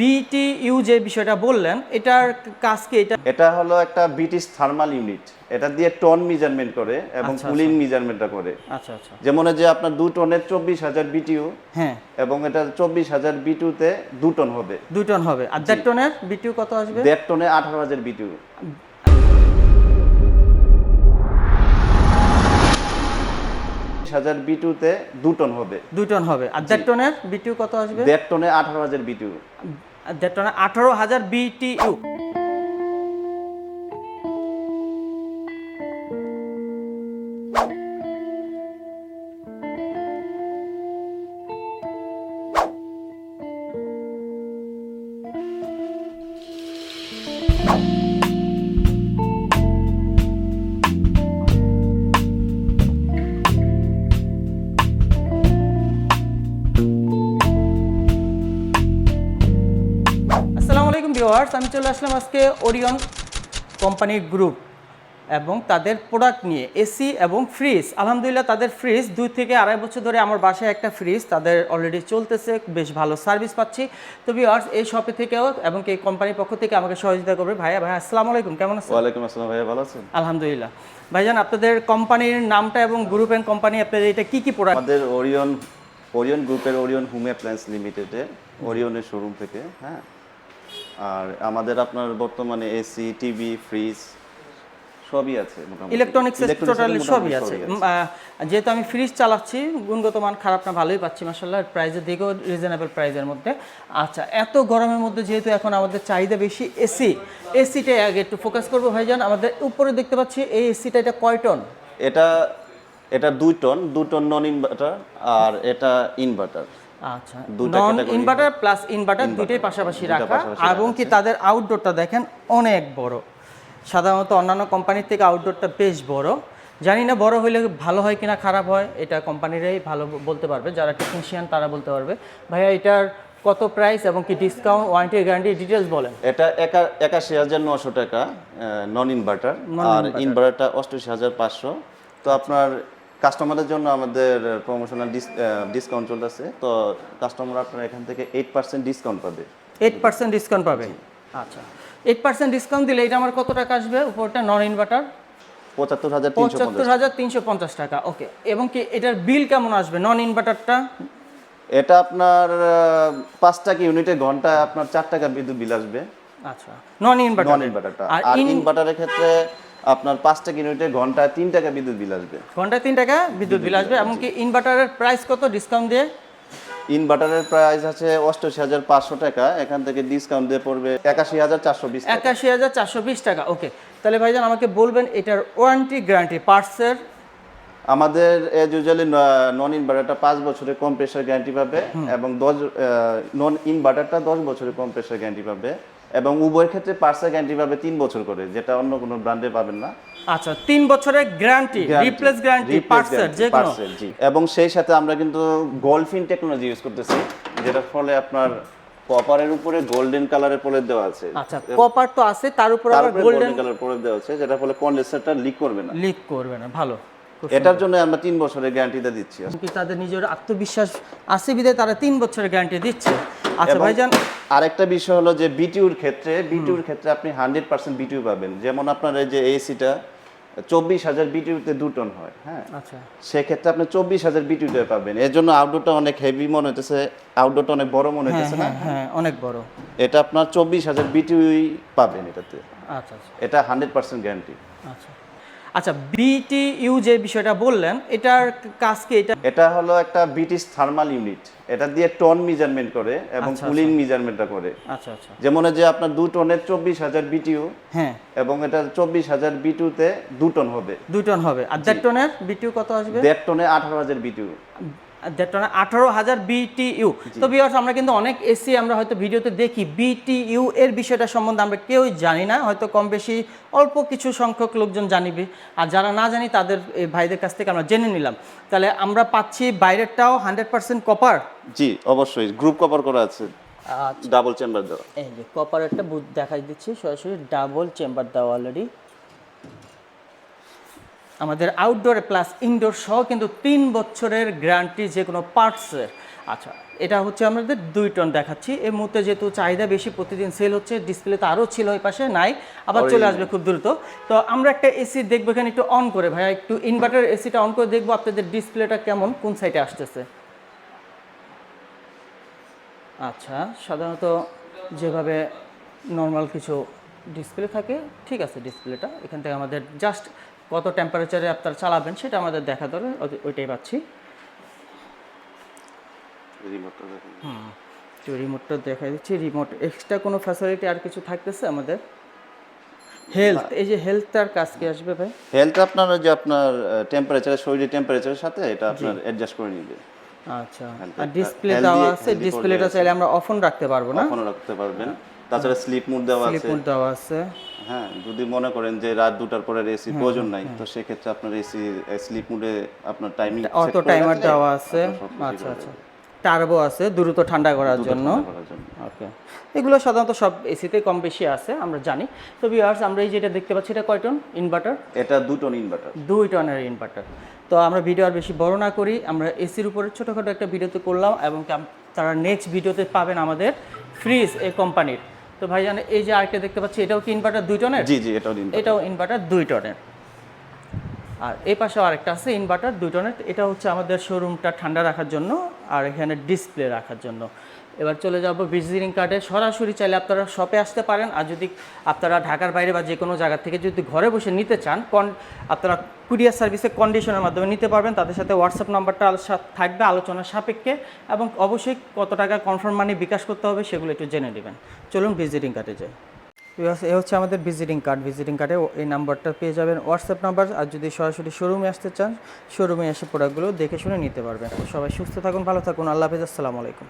BTU যে বিষয়টা বললেন এটার কাজ কি? এটা এটা হলো একটা ব্রিটিশ থার্মাল ইউনিট এটা দিয়ে টন মেজারমেন্ট করে এবং আচ্ছা, কুলিং মেজারমেন্টটা করে। আচ্ছা আচ্ছা। যেমন যে আপনার দু টনের চব্বিশ হাজার বিটিউ হ্যাঁ। এবং এটা চব্বিশ হাজার বিটিউতে দু টন হবে। দুই টন হবে। আর দেড় টনের বিটিউ কত আসবে? দেড় টনে আঠারো হাজার বিটিউ হাজার বিটুতে দু টন হবে। দুই টন হবে। আর দেড় টনের বিটিউ কত আসবে? দেড় টনে আঠারো হাজার বিটিউ টনে আঠারো হাজার বিটিইউ ভিউয়ার্স আমি চলে আসলাম আজকে ওরিয়ন কোম্পানির গ্রুপ এবং তাদের প্রোডাক্ট নিয়ে এসি এবং ফ্রিজ আলহামদুলিল্লাহ তাদের ফ্রিজ দুই থেকে আড়াই বছর ধরে আমার বাসায় একটা ফ্রিজ তাদের অলরেডি চলতেছে বেশ ভালো সার্ভিস পাচ্ছি। তো ভিউয়ার্স এই শপে থেকেও এবং এই কোম্পানির পক্ষ থেকে আমাকে সহযোগিতা করবে। ভাইয়া ভাই আসসালামু আলাইকুম কেমন আছেন? ওয়ালাইকুম আসসালাম ভাইয়া ভালো আছেন? আলহামদুলিল্লাহ। ভাইজান আপনাদের কোম্পানির নামটা এবং গ্রুপ অ্যান্ড কোম্পানি আপনাদের এটা কি কি প্রোডাক্ট আমাদের ওরিয়ন ওরিয়ন গ্রুপের ওরিয়ন হোম অ্যাপ্লায়েন্স লিমিটেডে ওরিয়নের শোরুম থেকে হ্যাঁ আর আমাদের আপনার বর্তমানে এসি টিভি ফ্রিজ সবই আছে মোটামুটি। ইলেকট্রনিক্স টোটালি সবই আছে। যেহেতু আমি ফ্রিজ চালাচ্ছি গুণগত মান খারাপ না ভালোই পাচ্ছি মাসাল্লাহ প্রাইসের দিকেও রিজনেবল প্রাইসের মধ্যে। আচ্ছা এত গরমের মধ্যে যেহেতু এখন আমাদের চাহিদা বেশি এসি এসিটাই আগে একটু ফোকাস করব ভাইজান। আমাদের উপরে দেখতে পাচ্ছি এই এসিটা এটা কয় টন এটা এটা দুই টন দু টন নন ইনভার্টার আর এটা ইনভার্টার আচ্ছা দুটা নন ইনভার্টার প্লাস ইনভার্টার দুইটাই পাশাপাশি রাখা এবং কি তাদের আউটডোরটা দেখেন অনেক বড়। সাধারণত অন্যান্য কোম্পানির থেকে আউটডোরটা বেশ বড়। জানি না বড় হইলে ভালো হয় কিনা খারাপ হয় এটা কোম্পানিরাই ভালো বলতে পারবে। যারা টেকনিশিয়ান তারা বলতে পারবে। ভাইয়া এটার কত প্রাইস এবং কি ডিসকাউন্ট ওয়ারেন্টি গ্যারান্টি ডিটেলস বলেন? এটা একা একাশি হাজার নশো টাকা নন ইনভার্টার আর ইনভার্টারটা অষ্টআশি হাজার পাঁচশো। তো আপনার কাস্টমারের জন্য আমাদের প্রমোশনাল ডিসকাউন্ট চলতেছে। তো কাস্টমার আপনার এখান থেকে এইট পার্সেন্ট ডিসকাউন্ট পাবে। এইট পার্সেন্ট ডিসকাউন্ট পাবে? আচ্ছা। এইট পার্সেন্ট ডিসকাউন্ট দিলে এটা আমার কত টাকা আসবে? উপরটা নন ইনভার্টার পঁচাত্তর হাজার পঁচাত্তর হাজার তিনশো পঞ্চাশ টাকা ওকে। এবং কি এটার বিল কেমন আসবে নন ইনভার্টারটা এটা আপনার পাঁচ টাকা ইউনিটে ঘন্টায় আপনার চার টাকা বিদ্যুৎ বিল আসবে। আচ্ছা নন ইনভার্টার নন ইনভার্টারটা আর ইনভার্টারের ক্ষেত্রে আপনার পাঁচ টাকা ইউনিটে ঘন্টায় তিন টাকা বিদ্যুৎ বিল আসবে। ঘন্টায় তিন টাকা বিদ্যুৎ বিল আসবে এমনকি ইনভার্টারের প্রাইস কত ডিসকাউন্ট দিয়ে? ইনভার্টারের প্রাইস আছে অষ্টআশি হাজার পাঁচশো টাকা এখান থেকে ডিসকাউন্ট দিয়ে পড়বে একাশি হাজার চারশো বিশ একাশি হাজার চারশো বিশ টাকা ওকে তাহলে ভাইজান আমাকে বলবেন এটার ওয়ারেন্টি গ্যারান্টি পার্টসের আমাদের এজ ইউজুয়ালি নন ইনভার্টারটা পাঁচ বছরের কম প্রেশার গ্যারান্টি পাবে এবং দশ নন ইনভার্টারটা দশ বছরের কম প্রেশার গ্যারান্টি পাবে এবং উভয়ের ক্ষেত্রে পার্সেল গ্যারান্টি পাবে তিন বছর করে যেটা অন্য কোনো ব্র্যান্ডে পাবেন না। আচ্ছা তিন বছরের গ্যারান্টি রিপ্লেস গ্যারান্টি যে কোনো। এবং সেই সাথে আমরা কিন্তু গোল্ডফিন টেকনোলজি ইউজ করতেছি যেটার ফলে আপনার কপারের উপরে গোল্ডেন কালারের প্রলেপ দেওয়া আছে। আচ্ছা কপার তো আছে তার উপর আবার গোল্ডেন কালার প্রলেপ দেওয়া আছে যেটার ফলে কন্ডেন্সারটা লিক করবে না। লিক করবে না ভালো। এটার জন্য আমরা তিন বছরের গ্যারান্টিটা দিচ্ছি। তাদের নিজের আত্মবিশ্বাস আছে বিধায় তারা তিন বছরের গ্যারান্টি দিচ্ছে। আচ্ছা ভাইজান। আরেকটা বিষয় হলো যে বিটিউর ক্ষেত্রে বিটিউর ক্ষেত্রে আপনি হান্ড্রেড পার্সেন্ট বিটিউ পাবেন। যেমন আপনার এই যে এসিটা চব্বিশ হাজার বিটিউতে দু টন হয় হ্যাঁ? আচ্ছা। সেক্ষেত্রে আপনি চব্বিশ হাজার বিটিউতে পাবেন। এর জন্য আউটডোরটা অনেক হেভি মনে হইতেছে আউটডোরটা অনেক বড় মনে হ্যাঁ হইতেছে না? হ্যাঁ হ্যাঁ অনেক বড়। এটা আপনার চব্বিশ হাজার বিটিউই পাবেন এটাতে। আচ্ছা আচ্ছা। এটা হান্ড্রেড পার্সেন্ট গ্যারান্টি আচ্ছা। আচ্ছা বিটিইউ যে বিষয়টা বললেন এটার কাজ কি? এটা এটা হলো একটা ব্রিটিশ থার্মাল ইউনিট এটা দিয়ে টন মেজারমেন্ট করে এবং আচ্ছা, কুলিং মেজারমেন্টটা করে। আচ্ছা আচ্ছা। যেমন যে আপনার দু টনের চব্বিশ হাজার বিটিউ হ্যাঁ। এবং এটা চব্বিশ হাজার বিটিউতে দু টন হবে। দু টন হবে। আর দেড় টনের বিটিউ কত আসবে? দেড় টনে আঠারো হাজার বিটিউ আঠারো হাজার বিটিইউ তো বিয়ার্স আমরা কিন্তু অনেক এসি আমরা হয়তো ভিডিওতে দেখি। বিটিইউ এর বিষয়টা সম্বন্ধে আমরা কেউই জানি না। হয়তো কম বেশি অল্প কিছু সংখ্যক লোকজন জানিবে। আর যারা না জানি তাদের এই ভাইদের কাছ থেকে আমরা জেনে নিলাম। তাহলে আমরা পাচ্ছি বাইরেরটাও হান্ড্রেড পার্সেন্ট কপার জি অবশ্যই। গ্রুপ কভার করা আছে। আচ্ছা। ডাবল চেম্বার দেওয়া। এই যে কপার একটা বুথ দেখাই দিচ্ছি। সরাসরি ডাবল চেম্বার দেওয়া অলরেডি আমাদের আউটডোর প্লাস ইনডোর সহ কিন্তু তিন বছরের গ্যারান্টি যে কোনো পার্টসের আচ্ছা এটা হচ্ছে আমাদের দুই টন দেখাচ্ছি। এই মুহূর্তে যেহেতু চাহিদা বেশি প্রতিদিন সেল হচ্ছে ডিসপ্লে তো আরও ছিল ওই পাশে নাই আবার চলে আসবে খুব দ্রুত। তো আমরা একটা এসি দেখব এখানে একটু অন করে। ভাইয়া একটু ইনভার্টার এসিটা অন করে দেখব আপনাদের ডিসপ্লেটা কেমন কোন সাইডে আসতেছে। আচ্ছা সাধারণত যেভাবে নর্মাল কিছু ডিসপ্লে থাকে ঠিক আছে ডিসপ্লেটা এখান থেকে আমাদের জাস্ট কত টেম্পারেচারে আপনারা চালাবেন সেটা আমাদের দেখা ধরে ওইটাই পাচ্ছি। তো রিমোটটা দেখা দিচ্ছি। রিমোট এক্সট্রা কোনো ফ্যাসিলিটি আর কিছু থাকতেছে আমাদের? হেলথ এই যে হেলথটার কাজ কি আসবে ভাই? হেলথ আপনার যে আপনার টেম্পারেচার শরীরের টেম্পারেচারের সাথে এটা আপনার অ্যাডজাস্ট করে নিবে। আচ্ছা। আর ডিসপ্লে দেওয়া আছে ডিসপ্লেটা চাইলে আমরা অফন রাখতে পারব না? কখনো রাখতে পারবেন। তাছাড়া স্লিপ মুড দেওয়া আছে। স্লিপ দেওয়া আছে। হ্যাঁ যদি মনে করেন যে রাত দুটার পরে এসি প্রয়োজন নাই তো সেক্ষেত্রে আপনার এসি স্লিপ মুডে আপনার টাইমিং অটো টাইমার দেওয়া আছে। আচ্ছা আচ্ছা। টার্বো আছে দ্রুত ঠান্ডা করার জন্য। ওকে এগুলো সাধারণত সব এসিতে কম বেশি আছে আমরা জানি। তো ভিউয়ার্স আমরা এই যেটা দেখতে পাচ্ছি এটা কয় টন ইনভার্টার এটা দুটো ইনভার্টার দুই টনের ইনভার্টার তো আমরা ভিডিও আর বেশি বড় না করি আমরা এসির উপরে ছোটোখাটো একটা ভিডিওতে করলাম এবং তারা নেক্সট ভিডিওতে পাবেন আমাদের ফ্রিজ এই কোম্পানির তো ভাইজান এই যে আরেকটা দেখতে পাচ্ছি এটাও কি ইনভার্টার দুই টনের? জি জি এটাও ইনভার্টার এটাও ইনভার্টার দুই টনের। আর এই পাশেও আরেকটা আছে ইনভার্টার দুই টনের। এটা হচ্ছে আমাদের শোরুমটা ঠান্ডা রাখার জন্য আর এখানে ডিসপ্লে রাখার জন্য। এবার চলে যাব ভিজিটিং কার্ডে সরাসরি চাইলে আপনারা শপে আসতে পারেন। আর যদি আপনারা ঢাকার বাইরে বা যে কোনো জায়গা থেকে যদি ঘরে বসে নিতে চান কন আপনারা কুরিয়ার সার্ভিসে কন্ডিশনের মাধ্যমে নিতে পারবেন। তাদের সাথে হোয়াটসঅ্যাপ নাম্বারটা থাকবে আলোচনার সাপেক্ষে। এবং অবশ্যই কত টাকা কনফার্ম মানি বিকাশ করতে হবে সেগুলো একটু জেনে নেবেন। চলুন ভিজিটিং কার্ডে যাই। এ হচ্ছে আমাদের ভিজিটিং কার্ড ভিজিটিং কার্ডে এই নাম্বারটা পেয়ে যাবেন হোয়াটসঅ্যাপ নাম্বার আর যদি সরাসরি শোরুমে আসতে চান শোরুমে এসে প্রোডাক্টগুলো দেখে শুনে নিতে পারবেন। সবাই সুস্থ থাকুন, ভালো থাকুন। আল্লাহ হাফেজ। আসসালামু আলাইকুম।